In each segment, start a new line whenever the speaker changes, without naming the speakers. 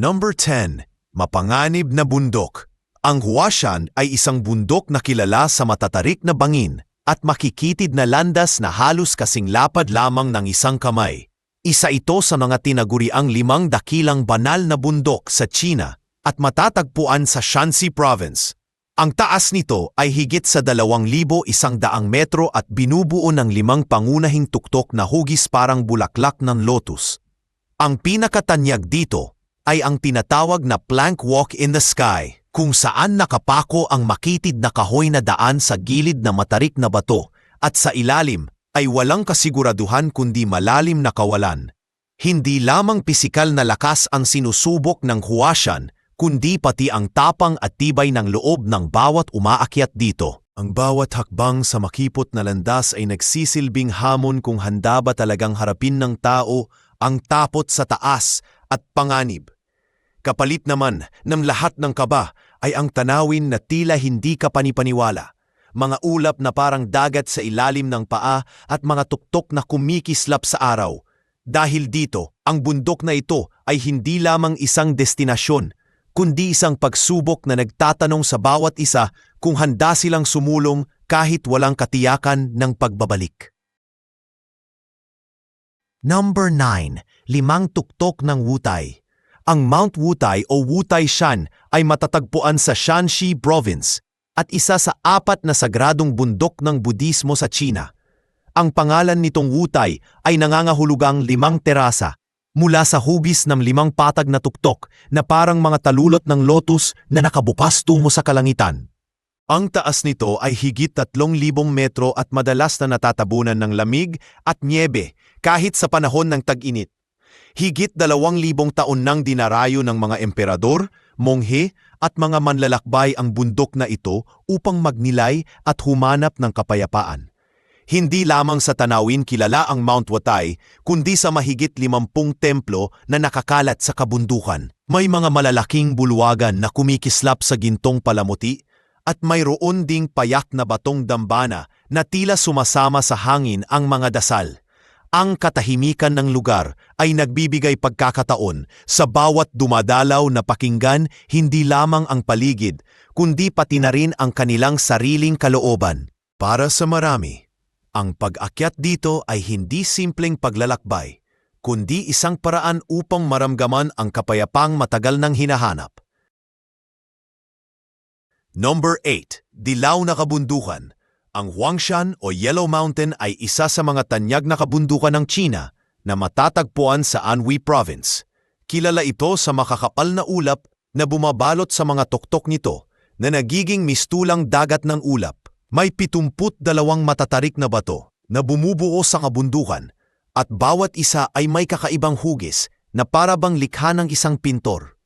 Number 10. Mapanganib na bundok. Ang Huashan ay isang bundok na kilala sa matatarik na bangin at makikitid na landas na halos kasing lapad lamang ng isang kamay. Isa ito sa mga tinaguriang limang dakilang banal na bundok sa China at matatagpuan sa Shanxi Province. Ang taas nito ay higit sa 2,100 metro at binubuo ng limang pangunahing tuktok na hugis parang bulaklak ng lotus. Ang pinakatanyag dito ay ang tinatawag na plank walk in the sky, kung saan nakapako ang makitid na kahoy na daan sa gilid na matarik na bato at sa ilalim ay walang kasiguraduhan kundi malalim na kawalan. Hindi lamang pisikal na lakas ang sinusubok ng Huashan, kundi pati ang tapang at tibay ng loob ng bawat umaakyat dito. Ang bawat hakbang sa makipot na landas ay nagsisilbing hamon kung handa ba talagang harapin ng tao ang tapot sa taas at panganib. Kapalit naman ng lahat ng kaba ay ang tanawin na tila hindi ka panipaniwala. Mga ulap na parang dagat sa ilalim ng paa at mga tuktok na kumikislap sa araw. Dahil dito, ang bundok na ito ay hindi lamang isang destinasyon, kundi isang pagsubok na nagtatanong sa bawat isa kung handa silang sumulong kahit walang katiyakan ng pagbabalik. Number 9. Limang tuktok ng Wutay. Ang Mount Wutay o Wutay Shan ay matatagpuan sa Shanxi Province at isa sa apat na sagradong bundok ng Budismo sa China. Ang pangalan nitong Wutay ay nangangahulugang limang terasa mula sa hugis ng limang patag na tuktok na parang mga talulot ng lotus na nakabukas tungo sa kalangitan. Ang taas nito ay higit 3,000 metro at madalas na natatabunan ng lamig at niebe kahit sa panahon ng tag-init. Higit 2,000 taon nang dinarayo ng mga emperador, monghe at mga manlalakbay ang bundok na ito upang magnilay at humanap ng kapayapaan. Hindi lamang sa tanawin kilala ang Mount Watay, kundi sa mahigit 50 templo na nakakalat sa kabundukan. May mga malalaking bulwagan na kumikislap sa gintong palamuti at mayroon ding payak na batong dambana na tila sumasama sa hangin ang mga dasal. Ang katahimikan ng lugar ay nagbibigay pagkakataon sa bawat dumadalaw na pakinggan hindi lamang ang paligid, kundi pati na rin ang kanilang sariling kalooban. Para sa marami, ang pag-akyat dito ay hindi simpleng paglalakbay, kundi isang paraan upang maramgaman ang kapayapang matagal ng hinahanap. Number 8. Dilaw na kabundukan. Ang Huangshan o Yellow Mountain ay isa sa mga tanyag na kabundukan ng China na matatagpuan sa Anhui Province. Kilala ito sa makakapal na ulap na bumabalot sa mga tuktok nito na nagiging mistulang dagat ng ulap. May 72 matatarik na bato na bumubuo sa kabundukan at bawat isa ay may kakaibang hugis na parabang likha ng isang pintor.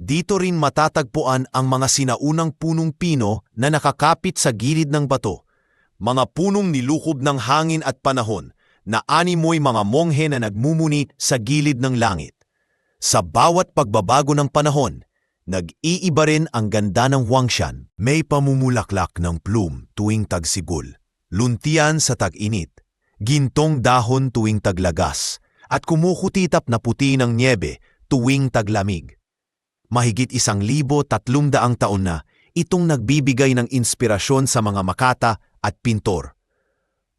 Dito rin matatagpuan ang mga sinaunang punong pino na nakakapit sa gilid ng bato, mga punong nilukob ng hangin at panahon na animoy mga monghe na nagmumuni sa gilid ng langit. Sa bawat pagbabago ng panahon, nag-iiba rin ang ganda ng Huangshan. May pamumulaklak ng plume tuwing tagsigul, luntian sa tag-init, gintong dahon tuwing taglagas, at kumukutitap na puti ng niebe tuwing taglamig mahigit isang libo tatlong daang taon na itong nagbibigay ng inspirasyon sa mga makata at pintor.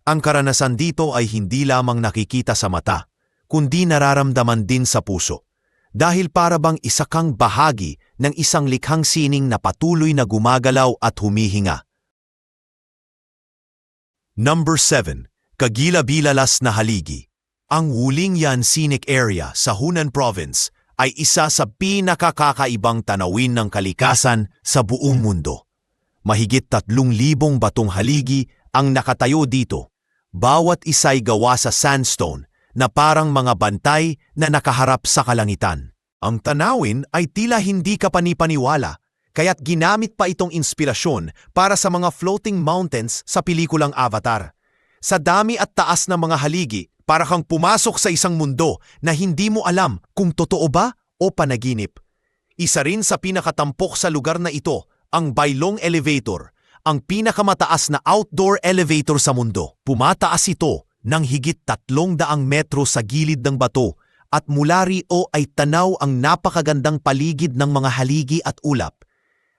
Ang karanasan dito ay hindi lamang nakikita sa mata, kundi nararamdaman din sa puso. Dahil para bang isa kang bahagi ng isang likhang sining na patuloy na gumagalaw at humihinga. Number 7. Kagila-bilalas na haligi. Ang Wuling Scenic Area sa Hunan Province ay isa sa pinakakakaibang tanawin ng kalikasan sa buong mundo. Mahigit tatlong libong batong haligi ang nakatayo dito. Bawat isa'y gawa sa sandstone na parang mga bantay na nakaharap sa kalangitan. Ang tanawin ay tila hindi ka panipaniwala, kaya't ginamit pa itong inspirasyon para sa mga floating mountains sa pelikulang Avatar. Sa dami at taas ng mga haligi, para kang pumasok sa isang mundo na hindi mo alam kung totoo ba o panaginip. Isa rin sa pinakatampok sa lugar na ito, ang Bailong Elevator, ang pinakamataas na outdoor elevator sa mundo. Pumataas ito ng higit tatlong daang metro sa gilid ng bato at mula rio ay tanaw ang napakagandang paligid ng mga haligi at ulap.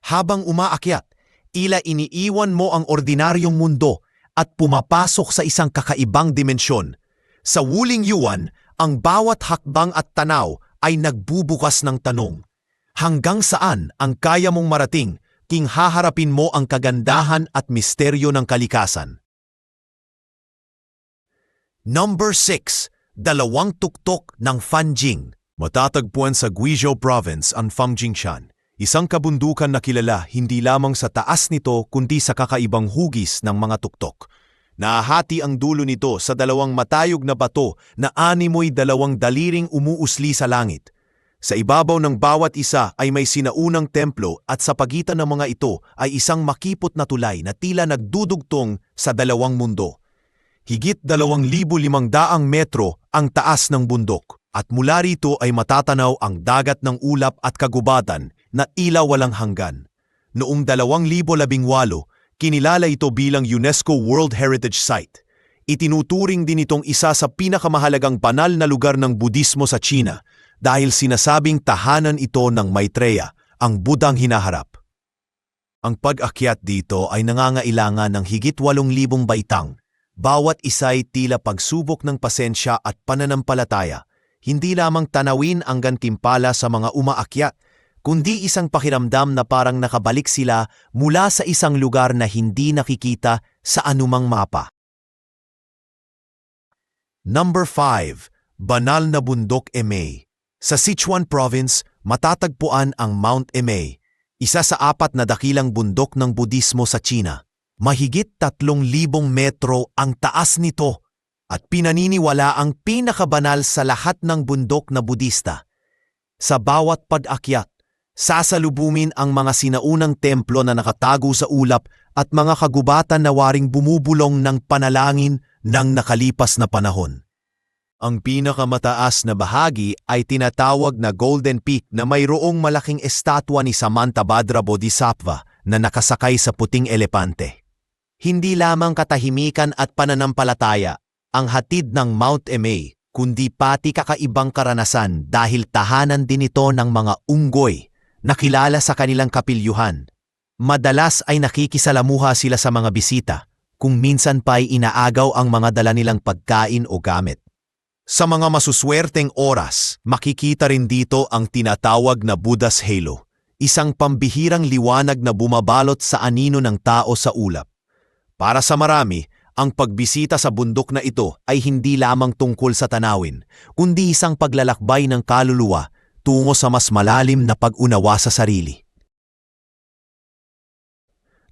Habang umaakyat, ila iniiwan mo ang ordinaryong mundo at pumapasok sa isang kakaibang dimensyon. Sa Wuling Yuan, ang bawat hakbang at tanaw ay nagbubukas ng tanong. Hanggang saan ang kaya mong marating king haharapin mo ang kagandahan at misteryo ng kalikasan? Number 6. Dalawang tuktok ng Fanjing. Matatagpuan sa Guizhou Province ang Fanjingshan. Isang kabundukan na kilala hindi lamang sa taas nito kundi sa kakaibang hugis ng mga tuktok. Nahati ang dulo nito sa dalawang matayog na bato na animoy dalawang daliring umuusli sa langit. Sa ibabaw ng bawat isa ay may sinaunang templo at sa pagitan ng mga ito ay isang makipot na tulay na tila nagdudugtong sa dalawang mundo. Higit 2,500 metro ang taas ng bundok at mula rito ay matatanaw ang dagat ng ulap at kagubatan na ilaw walang hanggan. Noong 2018, kinilala ito bilang UNESCO World Heritage Site. Itinuturing din itong isa sa pinakamahalagang banal na lugar ng Budismo sa China dahil sinasabing tahanan ito ng Maitreya, ang Budang hinaharap. Ang pag-akyat dito ay nangangailangan ng higit 8,000 baitang. Bawat isa'y tila pagsubok ng pasensya at pananampalataya, hindi lamang tanawin ang gantimpala sa mga umaakyat, kundi isang pakiramdam na parang nakabalik sila mula sa isang lugar na hindi nakikita sa anumang mapa. Number 5. Banal na Bundok Emei Sa Sichuan Province, matatagpuan ang Mount Emei, isa sa apat na dakilang bundok ng Budismo sa China. Mahigit 3,000 metro ang taas nito at pinaniniwala ang pinakabanal sa lahat ng bundok na Budista. Sa bawat pag-akyat, sasalubumin ang mga sinaunang templo na nakatago sa ulap at mga kagubatan na waring bumubulong ng panalangin ng nakalipas na panahon. Ang pinakamataas na bahagi ay tinatawag na Golden Peak na mayroong malaking estatwa ni Samantabhadra Bodhisattva na nakasakay sa puting elepante. Hindi lamang katahimikan at pananampalataya ang hatid ng Mount Emei, kundi pati kakaibang karanasan dahil tahanan din ito ng mga unggoy na kilala sa kanilang kapilyuhan. Madalas ay nakikisalamuha sila sa mga bisita, kung minsan pa ay inaagaw ang mga dala nilang pagkain o gamit. Sa mga masuswerteng oras, makikita rin dito ang tinatawag na Buddha's Halo, isang pambihirang liwanag na bumabalot sa anino ng tao sa ulap. Para sa marami, ang pagbisita sa bundok na ito ay hindi lamang tungkol sa tanawin, kundi isang paglalakbay ng kaluluwa tungo sa mas malalim na pag-unawa sa sarili.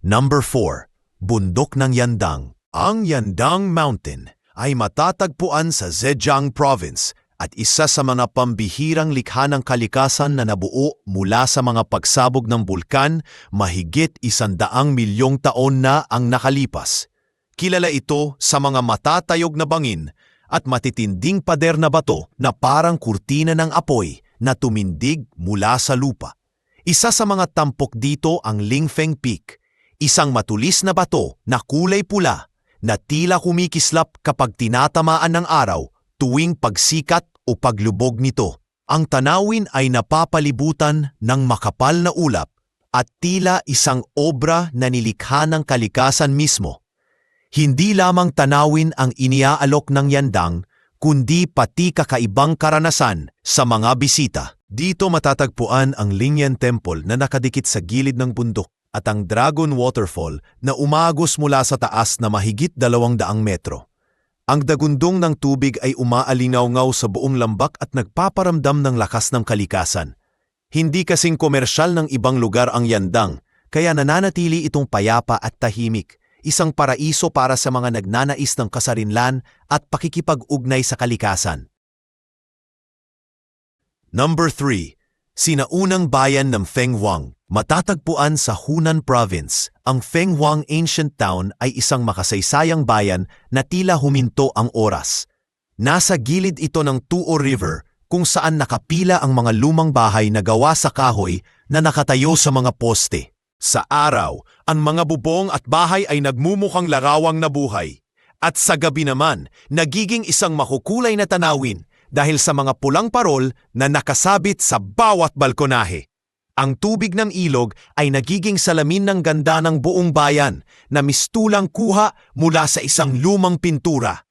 Number 4. Bundok ng Yandang Ang Yandang Mountain ay matatagpuan sa Zhejiang Province at isa sa mga pambihirang likha ng kalikasan na nabuo mula sa mga pagsabog ng bulkan mahigit isandaang milyong taon na ang nakalipas. Kilala ito sa mga matatayog na bangin at matitinding pader na bato na parang kurtina ng apoy na tumindig mula sa lupa. Isa sa mga tampok dito ang Lingfeng Peak, isang matulis na bato na kulay pula na tila kumikislap kapag tinatamaan ng araw tuwing pagsikat o paglubog nito. Ang tanawin ay napapalibutan ng makapal na ulap at tila isang obra na nilikha ng kalikasan mismo. Hindi lamang tanawin ang iniaalok ng yandang, kundi pati kakaibang karanasan sa mga bisita. Dito matatagpuan ang Lingyan Temple na nakadikit sa gilid ng bundok at ang Dragon Waterfall na umagos mula sa taas na mahigit dalawang daang metro. Ang dagundong ng tubig ay umaalingaw-ngaw sa buong lambak at nagpaparamdam ng lakas ng kalikasan. Hindi kasing komersyal ng ibang lugar ang yandang, kaya nananatili itong payapa at tahimik, isang paraiso para sa mga nagnanais ng kasarinlan at pakikipag-ugnay sa kalikasan. Number 3. Sinaunang bayan ng Fenghuang Matatagpuan sa Hunan Province, ang Fenghuang Ancient Town ay isang makasaysayang bayan na tila huminto ang oras. Nasa gilid ito ng Tuo River kung saan nakapila ang mga lumang bahay na gawa sa kahoy na nakatayo sa mga poste. Sa araw, ang mga bubong at bahay ay nagmumukhang larawang na buhay. At sa gabi naman, nagiging isang makukulay na tanawin dahil sa mga pulang parol na nakasabit sa bawat balkonahe. Ang tubig ng ilog ay nagiging salamin ng ganda ng buong bayan na mistulang kuha mula sa isang lumang pintura.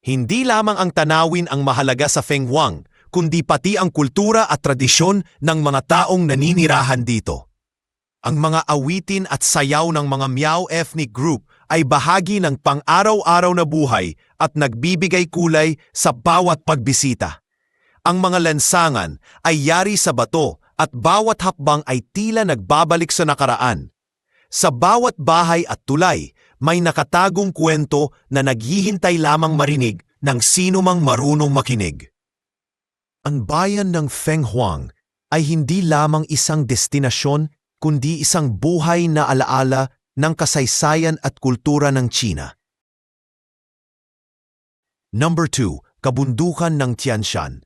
Hindi lamang ang tanawin ang mahalaga sa Feng Huang, kundi pati ang kultura at tradisyon ng mga taong naninirahan dito. Ang mga awitin at sayaw ng mga Miao ethnic group ay bahagi ng pang-araw-araw na buhay at nagbibigay kulay sa bawat pagbisita. Ang mga lansangan ay yari sa bato at bawat hakbang ay tila nagbabalik sa nakaraan. Sa bawat bahay at tulay, may nakatagong kwento na naghihintay lamang marinig ng sino mang marunong makinig. Ang bayan ng Feng Huang ay hindi lamang isang destinasyon kundi isang buhay na alaala ng kasaysayan at kultura ng China. Number 2, kabundukan ng Tianshan.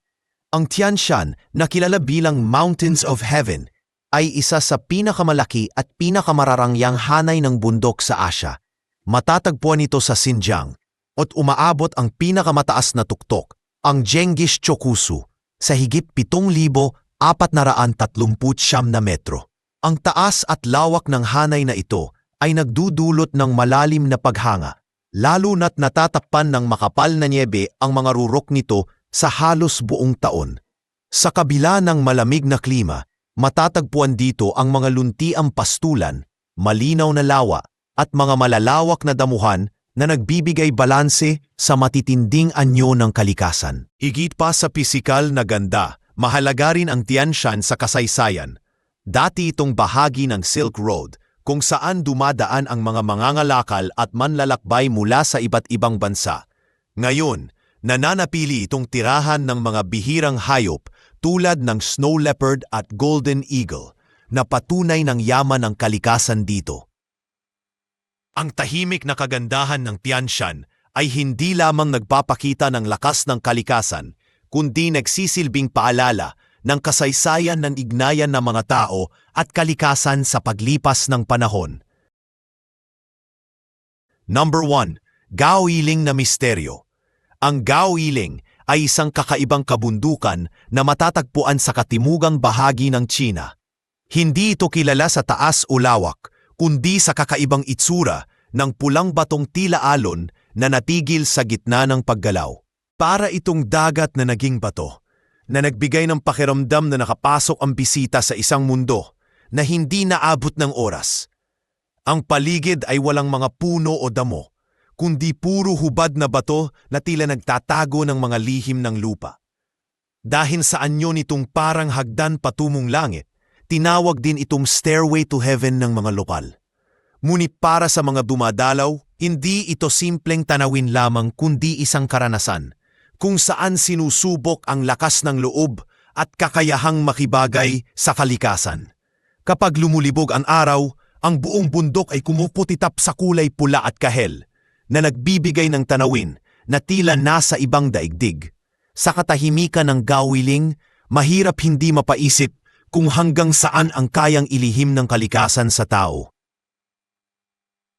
Ang Tianshan, na kilala bilang Mountains of Heaven, ay isa sa pinakamalaki at pinkamararangyang hanay ng bundok sa Asya. Matatagpuan ito sa Xinjiang at umaabot ang pinakamataas na tuktok, ang Genghis Chokusu, sa higit 7,439 na metro. Ang taas at lawak ng hanay na ito ay nagdudulot ng malalim na paghanga, lalo na't natatakpan ng makapal na niebe ang mga rurok nito sa halos buong taon. Sa kabila ng malamig na klima, matatagpuan dito ang mga luntiang pastulan, malinaw na lawa, at mga malalawak na damuhan na nagbibigay balanse sa matitinding anyo ng kalikasan. Higit pa sa pisikal na ganda, mahalaga rin ang Tianshan sa kasaysayan. Dati itong bahagi ng Silk Road kung saan dumadaan ang mga mangangalakal at manlalakbay mula sa iba't ibang bansa. Ngayon, nananapili itong tirahan ng mga bihirang hayop tulad ng snow leopard at golden eagle na patunay ng yaman ng kalikasan dito. Ang tahimik na kagandahan ng Tianshan ay hindi lamang nagpapakita ng lakas ng kalikasan, kundi nagsisilbing paalala ng kasaysayan ng ignayan ng mga tao at kalikasan sa paglipas ng panahon. Number 1. Gaoiling na misteryo. Ang Gaoiling ay isang kakaibang kabundukan na matatagpuan sa katimugang bahagi ng China. Hindi ito kilala sa taas o lawak, kundi sa kakaibang itsura ng pulang batong tila alon na natigil sa gitna ng paggalaw. Para itong dagat na naging bato, na nagbigay ng pakiramdam na nakapasok ang bisita sa isang mundo na hindi naabot ng oras. Ang paligid ay walang mga puno o damo, kundi puro hubad na bato na tila nagtatago ng mga lihim ng lupa. Dahil sa anyo nitong parang hagdan patumong langit, tinawag din itong stairway to heaven ng mga lokal. Ngunit para sa mga dumadalaw, hindi ito simpleng tanawin lamang kundi isang karanasan, kung saan sinusubok ang lakas ng loob at kakayahang makibagay sa kalikasan. Kapag lumulibog ang araw, ang buong bundok ay kumuputitap sa kulay pula at kahel, na nagbibigay ng tanawin na tila nasa ibang daigdig. Sa katahimikan ng gawiling, mahirap hindi mapaisip kung hanggang saan ang kayang ilihim ng kalikasan sa tao.